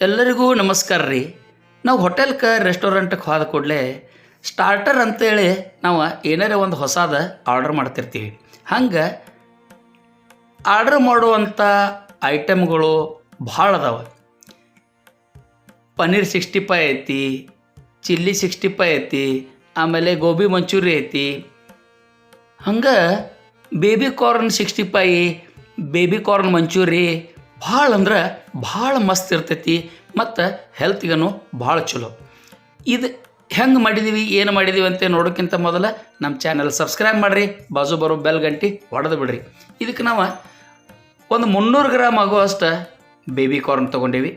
ಎಲ್ಲರಿಗೂ ನಮಸ್ಕಾರ ರೀ. ನಾವು ಹೋಟೆಲ್ಗೆ ರೆಸ್ಟೋರೆಂಟ್ಗೆ ಹೋದ ಕೂಡಲೇ ಸ್ಟಾರ್ಟರ್ ಅಂತೇಳಿ ನಾವು ಏನಾರೇ ಒಂದು ಹೊಸದ ಆರ್ಡರ್ ಮಾಡ್ತಿರ್ತೀವಿ. ಹಂಗೆ ಆರ್ಡರ್ ಮಾಡುವಂಥ ಐಟಮ್ಗಳು ಭಾಳ ಅದಾವೆ. ಪನ್ನೀರ್ ಸಿಕ್ಸ್ಟಿ ಫೈ ಐತಿ, ಚಿಲ್ಲಿ ಸಿಕ್ಸ್ಟಿ ಫೈ ಐತಿ, ಆಮೇಲೆ ಗೋಬಿ ಮಂಚೂರಿ ಐತಿ. ಹಂಗೆ baby corn sixty five baby corn manchuri ಭಾಳ ಅಂದ್ರೆ ಭಾಳ ಮಸ್ತ್ ಇರ್ತೈತಿ, ಮತ್ತು ಹೆಲ್ತಿಗೂ ಭಾಳ ಚಲೋ. ಇದು ಹೆಂಗೆ ಮಾಡಿದ್ದೀವಿ ಏನು ಮಾಡಿದ್ದೀವಿ ಅಂತ ನೋಡೋಕ್ಕಿಂತ ಮೊದಲು ನಮ್ಮ ಚಾನಲ್ ಸಬ್ಸ್ಕ್ರೈಬ್ ಮಾಡಿರಿ, ಬಾಜು ಬರೋ ಬೆಲ್ ಗಂಟಿ ಹೊಡೆದು ಬಿಡ್ರಿ. ಇದಕ್ಕೆ ನಾವು ಒಂದು ಮುನ್ನೂರು ಗ್ರಾಮ್ ಆಗುವಷ್ಟು ಬೇಬಿ ಕಾರ್ನ್ ತೊಗೊಂಡೀವಿ.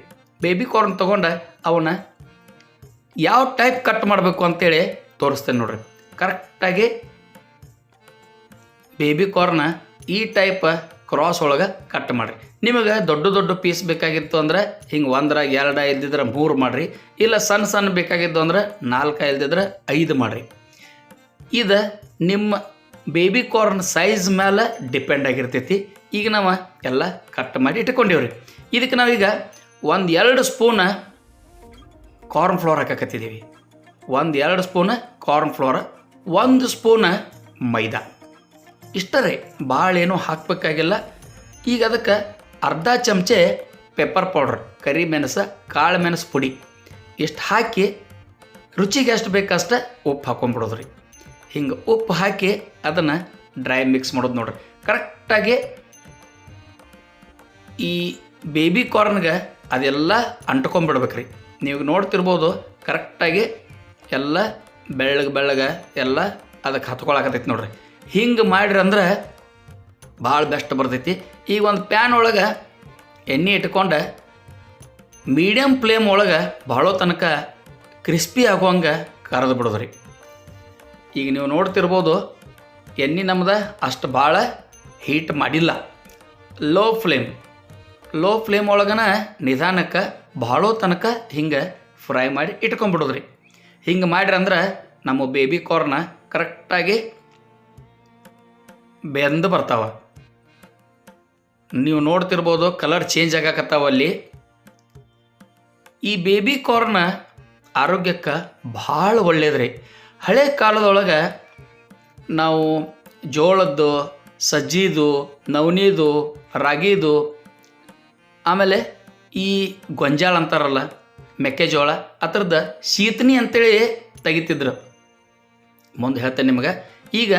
ಬೇಬಿ ಕಾರ್ನ್ ತೊಗೊಂಡು ಅವನ್ನ ಯಾವ ಟೈಪ್ ಕಟ್ ಮಾಡಬೇಕು ಅಂತೇಳಿ ತೋರಿಸ್ತೇನೆ ನೋಡ್ರಿ. ಕರೆಕ್ಟಾಗಿ ಬೇಬಿ ಕಾರ್ನ ಈ ಟೈಪ್ ಕ್ರಾಸ್ ಒಳಗೆ ಕಟ್ ಮಾಡಿರಿ. ನಿಮಗೆ ದೊಡ್ಡ ದೊಡ್ಡ ಪೀಸ್ ಬೇಕಾಗಿತ್ತು ಅಂದ್ರೆ ಹಿಂಗೆ ಒಂದ್ರಾಗ ಎರಡ ಇಲ್ದಿದ್ರೆ ಮೂರು ಮಾಡಿರಿ. ಇಲ್ಲ ಸಣ್ಣ ಸಣ್ಣ ಬೇಕಾಗಿದ್ದು ಅಂದ್ರೆ ನಾಲ್ಕು ಇಲ್ದಿದ್ರೆ ಐದು ಮಾಡಿರಿ. ಇದು ನಿಮ್ಮ ಬೇಬಿ ಕಾರ್ನ್ ಸೈಜ್ ಮೇಲೆ ಡಿಪೆಂಡ್ ಆಗಿರ್ತೈತಿ. ಈಗ ನಾವು ಎಲ್ಲ ಕಟ್ ಮಾಡಿ ಇಟ್ಕೊಂಡೀವ್ರಿ. ಇದಕ್ಕೆ ನಾವೀಗ ಒಂದು ಎರಡು ಸ್ಪೂನ ಕಾರ್ನ್ ಫ್ಲೋರ್ ಹಾಕಕತ್ತಿದ್ದೀವಿ ಒಂದು ಎರಡು ಸ್ಪೂನ ಕಾರ್ನ್ ಫ್ಲೋರ್ ಒಂದು ಸ್ಪೂನ ಮೈದಾ. ಇಷ್ಟ ರೀ ಭಾಳ ಏನೂ ಹಾಕಬೇಕಾಗಿಲ್ಲ. ಈಗ ಅದಕ್ಕೆ ಅರ್ಧ ಚಮಚೆ ಪೆಪ್ಪರ್ ಪೌಡ್ರ್ ಕರಿ ಮೆಣಸು, ಕಾಳು ಮೆಣಸು ಪುಡಿ. ಇಷ್ಟು ಹಾಕಿ ರುಚಿಗೆ ಎಷ್ಟು ಬೇಕಷ್ಟ ಉಪ್ಪು ಹಾಕೊಂಡ್ಬಿಡೋದ್ರಿ. ಹಿಂಗೆ ಉಪ್ಪು ಹಾಕಿ ಅದನ್ನು ಡ್ರೈ ಮಿಕ್ಸ್ ಮಾಡೋದು ನೋಡ್ರಿ. ಕರೆಕ್ಟಾಗಿ ಈ ಬೇಬಿ ಕಾರ್ನ್ಗೆ ಅದೆಲ್ಲ ಅಂಟ್ಕೊಂಡ್ಬಿಡ್ಬೇಕ್ರಿ. ನೀವು ನೋಡ್ತಿರ್ಬೋದು ಕರೆಕ್ಟಾಗಿ ಎಲ್ಲ ಬೆಳ್ಳಗೆ ಬೆಳ್ಳಗೆ ಎಲ್ಲ ಅದಕ್ಕೆ ಹತ್ಕೊಳಕತ್ತೈತಿ ನೋಡ್ರಿ. ಹಿಂಗೆ ಮಾಡ್ರಿ ಅಂದ್ರೆ ಭಾಳ ಬೆಸ್ಟ್ ಬರ್ತೈತಿ. ಈಗ ಒಂದು ಪ್ಯಾನ್ ಒಳಗೆ ಎಣ್ಣೆ ಇಟ್ಕೊಂಡು ಮೀಡಿಯಮ್ ಫ್ಲೇಮ್ ಒಳಗೆ ಭಾಳ ತನಕ ಕ್ರಿಸ್ಪಿ ಆಗುವಂಗೆ ಕರೆದು ಬಿಡೋದ್ರಿ. ಈಗ ನೀವು ನೋಡ್ತಿರ್ಬೋದು ಎಣ್ಣೆ ನಮ್ದು ಅಷ್ಟು ಭಾಳ ಹೀಟ್ ಮಾಡಿಲ್ಲ. ಲೋ ಫ್ಲೇಮ್ ಲೋ ಫ್ಲೇಮ್ ಒಳಗನ ನಿಧಾನಕ್ಕೆ ಭಾಳ ತನಕ ಹಿಂಗೆ ಫ್ರೈ ಮಾಡಿ ಇಟ್ಕೊಂಡ್ಬಿಡೋದ್ರಿ. ಹಿಂಗೆ ಮಾಡ್ರಿ ಅಂದ್ರೆ ನಮ್ಮ ಬೇಬಿ ಕಾರ್ನ ಕರೆಕ್ಟಾಗಿ ಬೆಂದು ಬರ್ತಾವ. ನೀವು ನೋಡ್ತಿರ್ಬೋದು ಕಲರ್ ಚೇಂಜ್ ಆಗಕತ್ತಾವ ಅಲ್ಲಿ. ಈ ಬೇಬಿ ಕಾರ್ನ ಆರೋಗ್ಯಕ್ಕೆ ಭಾಳ ಒಳ್ಳೇದ್ರಿ. ಹಳೆ ಕಾಲದೊಳಗೆ ನಾವು ಜೋಳದ್ದು, ಸಜ್ಜಿದು, ನವನೀದು, ರಾಗಿದು, ಆಮೇಲೆ ಈ ಗೊಂಜಾಳ ಅಂತಾರಲ್ಲ, ಮೆಕ್ಕೆಜೋಳ ಥರದ ಶೀತನಿ ಅಂತೇಳಿ ತೆಗಿತಿದ್ರು. ಮುಂದೆ ಹೇಳ್ತೇನೆ ನಿಮಗೆ. ಈಗ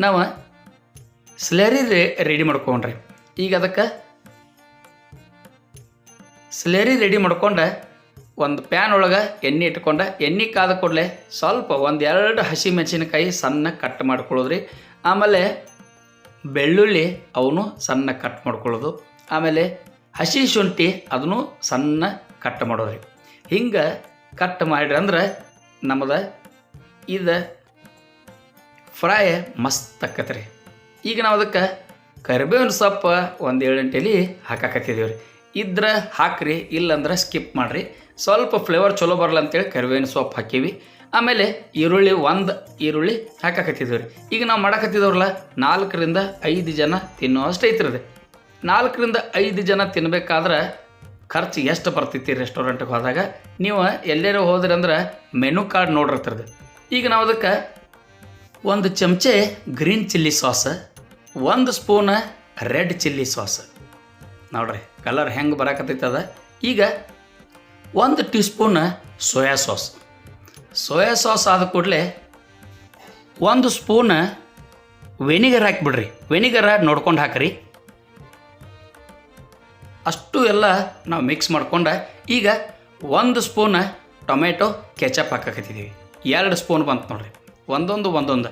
ನಾವು ಸ್ಲರಿ ರೆಡಿ ಮಾಡ್ಕೊಂಡ್ರಿ. ಈಗ ಅದಕ್ಕೆ ಸ್ಲರಿ ರೆಡಿ ಮಾಡ್ಕೊಂಡು ಒಂದು ಪ್ಯಾನ್ ಒಳಗೆ ಎಣ್ಣೆ ಇಟ್ಕೊಂಡು, ಎಣ್ಣೆ ಕಾದ ಕೂಡಲೇ ಸ್ವಲ್ಪ ಒಂದು ಎರಡು ಹಸಿ ಮೆಣಸಿನಕಾಯಿ ಸಣ್ಣ ಕಟ್ ಮಾಡ್ಕೊಳ್ಳೋದ್ರಿ ಆಮೇಲೆ ಬೆಳ್ಳುಳ್ಳಿ ಅವನು ಸಣ್ಣ ಕಟ್ ಮಾಡ್ಕೊಳ್ಳೋದು ಆಮೇಲೆ ಹಸಿ ಶುಂಠಿ ಅದನ್ನು ಸಣ್ಣ ಕಟ್ ಮಾಡೋದ್ರಿ. ಹಿಂಗೆ ಕಟ್ ಮಾಡಿರಿ ಅಂದ್ರೆ ನಮ್ಮದು ಇದು ಫ್ರೈ ಮಸ್ತ್ ಆಕತ್ರಿ. ಈಗ ನಾವು ಅದಕ್ಕೆ ಕರಿಬೇವಿನ ಸೊಪ್ಪು ಒಂದು ಏಳು ಗಂಟೆಲಿ ಹಾಕಾಕತ್ತಿದ್ದೀವಿ ರೀ ಇದ್ರೆ ಹಾಕ್ರಿ, ಇಲ್ಲಂದ್ರೆ ಸ್ಕಿಪ್ ಮಾಡಿರಿ. ಸ್ವಲ್ಪ ಫ್ಲೇವರ್ ಚಲೋ ಬರಲ್ಲ ಅಂತೇಳಿ ಕರಿಬೇವಿನ ಸೊಪ್ಪು ಹಾಕೀವಿ. ಆಮೇಲೆ ಈರುಳ್ಳಿ ಒಂದು ಈರುಳ್ಳಿ ಹಾಕಾಕತ್ತಿದ್ದೀವಿ ರೀ ಈಗ ನಾವು ಮಾಡಾಕತ್ತಿದ್ದವ್ರಲ್ಲ ನಾಲ್ಕರಿಂದ ಐದು ಜನ ತಿನ್ನೋ ಅಷ್ಟು ಐತ್ರಿ ಅದು ನಾಲ್ಕರಿಂದ ಐದು ಜನ ತಿನ್ಬೇಕಾದ್ರೆ ಖರ್ಚು ಎಷ್ಟು ಬರ್ತೈತಿ ರೆಸ್ಟೋರೆಂಟ್ಗೆ ಹೋದಾಗ, ನೀವು ಎಲ್ಲೇನೋ ಹೋದ್ರಿ ಅಂದ್ರೆ ಮೆನು ಕಾರ್ಡ್ ನೋಡಿರ್ತಿರ್ದು ಈಗ ನಾವು ಅದಕ್ಕೆ ಒಂದು ಚಮಚೆ ಗ್ರೀನ್ ಚಿಲ್ಲಿ ಸಾಸ್ ಒಂದು ಸ್ಪೂನ್ ರೆಡ್ ಚಿಲ್ಲಿ ಸಾಸ್. ನೋಡ್ರಿ ಕಲರ್ ಹೆಂಗೆ ಬರಕತ್ತೈತೆ ಅದ? ಈಗ ಒಂದು teaspoon soya sauce. Soya sauce ಆದ ಕೂಡಲೇ ಒಂದು ಸ್ಪೂನ್ ವೆನಿಗರ್ ಹಾಕಿಬಿಡ್ರಿ. ವೆನಿಗರ ನೋಡ್ಕೊಂಡು ಹಾಕ್ರಿ. ಅಷ್ಟು ಎಲ್ಲ ನಾವು ಮಿಕ್ಸ್ ಮಾಡ್ಕೊಂಡು ಈಗ ಒಂದು ಸ್ಪೂನ್ ಟೊಮೆಟೊ ಕೆಚಪ್ ಹಾಕಕತ್ತಿದ್ದೀವಿ ಎರಡು ಸ್ಪೂನ್ ಬಂತು ನೋಡ್ರಿ. ಒಂದೊಂದು ಒಂದೊಂದು.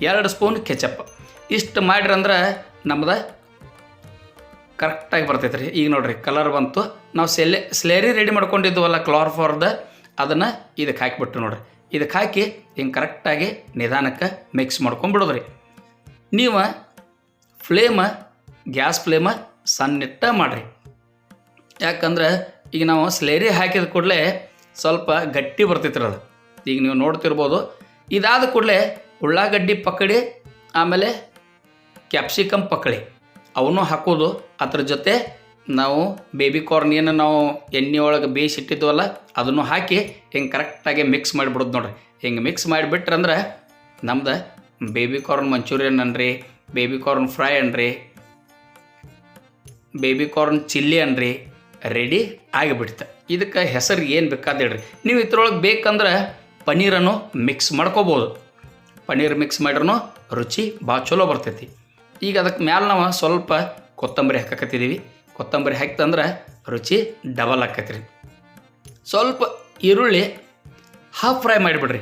ಎರಡು ಸ್ಪೂನ್ ಕೆಚಪ್. ಇಷ್ಟು ಮಾಡ್ರಿ ಅಂದ್ರೆ ನಮ್ದು ಕರೆಕ್ಟಾಗಿ ಬರ್ತೈತೆ ರೀ ಈಗ ನೋಡಿರಿ ಕಲರ್ ಬಂತು. ನಾವು ಸೆಲೆ ಸ್ಲೇರಿ ರೆಡಿ ಮಾಡ್ಕೊಂಡಿದ್ವಲ್ಲ ಕ್ಲಾರ್ಫಾರ್ದ ಅದನ್ನು ಇದಕ್ಕೆ ಹಾಕಿಬಿಟ್ಟು ನೋಡ್ರಿ. ಇದಕ್ಕೆ ಹಾಕಿ ಹಿಂಗೆ ಕರೆಕ್ಟಾಗಿ ನಿಧಾನಕ್ಕೆ ಮಿಕ್ಸ್ ಮಾಡ್ಕೊಂಬಿಡೋದ್ರಿ ನೀವು ಫ್ಲೇಮ ಗ್ಯಾಸ್ ಫ್ಲೇಮ ಸಣ್ಣಿಟ್ಟ ಮಾಡಿರಿ. ಯಾಕಂದ್ರೆ ಈಗ ನಾವು ಸ್ಲೇರಿ ಹಾಕಿದ ಕೂಡಲೇ ಸ್ವಲ್ಪ ಗಟ್ಟಿ ಬರ್ತೈತ್ರಿ ಅದು. ಈಗ ನೀವು ನೋಡ್ತಿರ್ಬೋದು, ಇದಾದ ಕೂಡಲೇ ಉಳ್ಳಾಗಡ್ಡಿ ಪಕ್ಕಡಿ ಆಮೇಲೆ ಕ್ಯಾಪ್ಸಿಕಮ್ ಪಕ್ಕಳಿ ಅವನು ಹಾಕೋದು. ಅದ್ರ ಜೊತೆ ನಾವು ಬೇಬಿ ಕಾರ್ನ್ ಏನು ನಾವು ಎಣ್ಣೆ ಒಳಗೆ ಬೇಯಿಸಿಟ್ಟಿದ್ವಲ್ಲ ಅದನ್ನು ಹಾಕಿ ಹಿಂಗೆ ಕರೆಕ್ಟಾಗಿ ಮಿಕ್ಸ್ ಮಾಡಿಬಿಡೋದು ನೋಡ್ರಿ. ಹಿಂಗೆ ಮಿಕ್ಸ್ ಮಾಡಿಬಿಟ್ರಂದ್ರೆ ನಮ್ದು ಬೇಬಿ ಕಾರ್ನ್ ಮಂಚೂರಿಯನ್ ಅನ್ರಿ ಬೇಬಿ ಕಾರ್ನ್ ಫ್ರೈ ಅನ್ರಿ ಬೇಬಿ ಕಾರ್ನ್ ಚಿಲ್ಲಿ ಅನ್ರಿ ರೆಡಿ ಆಗಿಬಿಡ್ತ. ಇದಕ್ಕೆ ಹೆಸರು ಏನು ಬೇಕಾದ ಹೇಳ್ರಿ. ನೀವು ಇದ್ರೊಳಗೆ ಬೇಕಂದ್ರೆ ಪನ್ನೀರನ್ನು ಮಿಕ್ಸ್ ಮಾಡ್ಕೋಬೋದು. ಪನ್ನೀರ್ ಮಿಕ್ಸ್ ಮಾಡ್ರೂ ರುಚಿ ಭಾಳ ಚಲೋ ಬರ್ತೈತಿ. ಈಗ ಅದಕ್ಕೆ ಮ್ಯಾಲೆ ನಾವು ಸ್ವಲ್ಪ ಕೊತ್ತಂಬರಿ ಹಾಕಕತ್ತಿದ್ದೀವಿ ಕೊತ್ತಂಬರಿ ಹಾಕ್ತಂದ್ರೆ ರುಚಿ ಡಬಲ್ ಆಕೈತಿ ರೀ ಸ್ವಲ್ಪ ಈರುಳ್ಳಿ ಹಾಫ್ ಫ್ರೈ ಮಾಡಿಬಿಡ್ರಿ.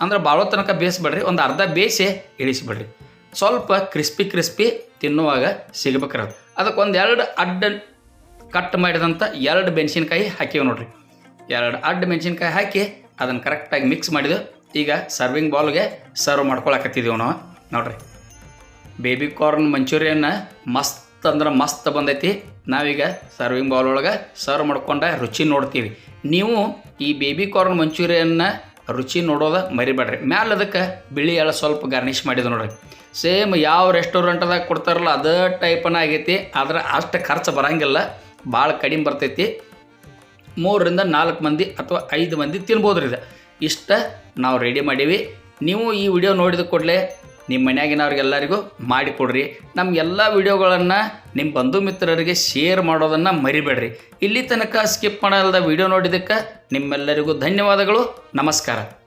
ಅಂದ್ರೆ ಭಾಳ ತನಕ ಬೇಯಿಸ್ಬೇಡ್ರಿ. ಒಂದು ಅರ್ಧ ಬೇಯಿಸಿ ಇಳಿಸಿಬಿಡ್ರಿ. ಸ್ವಲ್ಪ ಕ್ರಿಸ್ಪಿ ಕ್ರಿಸ್ಪಿ ತಿನ್ನುವಾಗ ಸಿಗ್ಬೇಕ್ರಿ ಅದಕ್ಕೆ ಒಂದು ಎರಡು ಅಡ್ಡ ಕಟ್ ಮಾಡಿದಂಥ ಎರಡು ಮೆಣಸಿನ್ಕಾಯಿ ಹಾಕಿವಿ ನೋಡ್ರಿ. ಎರಡು ಅಡ್ಡ ಮೆಣಸಿನ್ಕಾಯಿ ಹಾಕಿ ಅದನ್ನು ಕರೆಕ್ಟಾಗಿ ಮಿಕ್ಸ್ ಮಾಡಿದೆವು ಈಗ ಸರ್ವಿಂಗ್ ಬೌಲ್ಗೆ ಸರ್ವ್ ಮಾಡ್ಕೊಳಕತ್ತಿದ್ದೀವಿ ನಾವು. ನೋಡ್ರಿ. ಬೇಬಿ ಕಾರ್ನ್ ಮಂಚೂರಿಯನ್ನ ಮಸ್ತ್ ಅಂದ್ರೆ ಮಸ್ತ್ ಬಂದೈತಿ. ನಾವೀಗ ಸರ್ವಿಂಗ್ ಬೌಲ್ ಒಳಗೆ ಸರ್ವ್ ಮಾಡ್ಕೊಂಡ ರುಚಿ ನೋಡ್ತೀವಿ. ನೀವು ಈ ಬೇಬಿ ಕಾರ್ನ್ ಮಂಚೂರಿಯನ್ನ ರುಚಿ ನೋಡೋದ ಮರಿಬೇಡ್ರಿ. ಮ್ಯಾಲೆ ಅದಕ್ಕೆ ಬಿಳಿ ಎಳೆ ಸ್ವಲ್ಪ ಗಾರ್ನಿಷ್ ಮಾಡಿದ್ರು ನೋಡ್ರಿ. ಸೇಮ್ ಯಾವ ರೆಸ್ಟೋರೆಂಟ್ದಾಗ ಕೊಡ್ತಾರಲ್ಲ ಅದೇ ಟೈಪನ ಆಗೈತಿ. ಆದ್ರೆ ಅಷ್ಟು ಖರ್ಚು ಬರಂಗಿಲ್ಲ. ಭಾಳ ಕಡಿಮೆ ಬರ್ತೈತಿ. ಮೂರರಿಂದ ನಾಲ್ಕು ಮಂದಿ ಅಥವಾ ಐದು ಮಂದಿ ತಿನ್ಬೋದು ರೀ ಇದು. ಇಷ್ಟ ನಾವು ರೆಡಿ ಮಾಡೀವಿ. ನೀವು ಈ ವಿಡಿಯೋ ನೋಡಿದ ಕೂಡಲೇ ನಿಮ್ಮ ಮನೆಯಾಗಿನವ್ರಿಗೆಲ್ಲರಿಗೂ ಮಾಡಿಕೊಡ್ರಿ ನಮ್ಮ ಎಲ್ಲ ವೀಡಿಯೋಗಳನ್ನು ನಿಮ್ಮ ಬಂಧು ಮಿತ್ರರಿಗೆ ಶೇರ್ ಮಾಡೋದನ್ನು ಮರಿಬೇಡ್ರಿ. ಇಲ್ಲಿ ತನಕ ಸ್ಕಿಪ್ ಮಾಡಲ್ದ ವಿಡಿಯೋ ನೋಡಿದ್ದಕ್ಕೆ ನಿಮ್ಮೆಲ್ಲರಿಗೂ ಧನ್ಯವಾದಗಳು. ನಮಸ್ಕಾರ.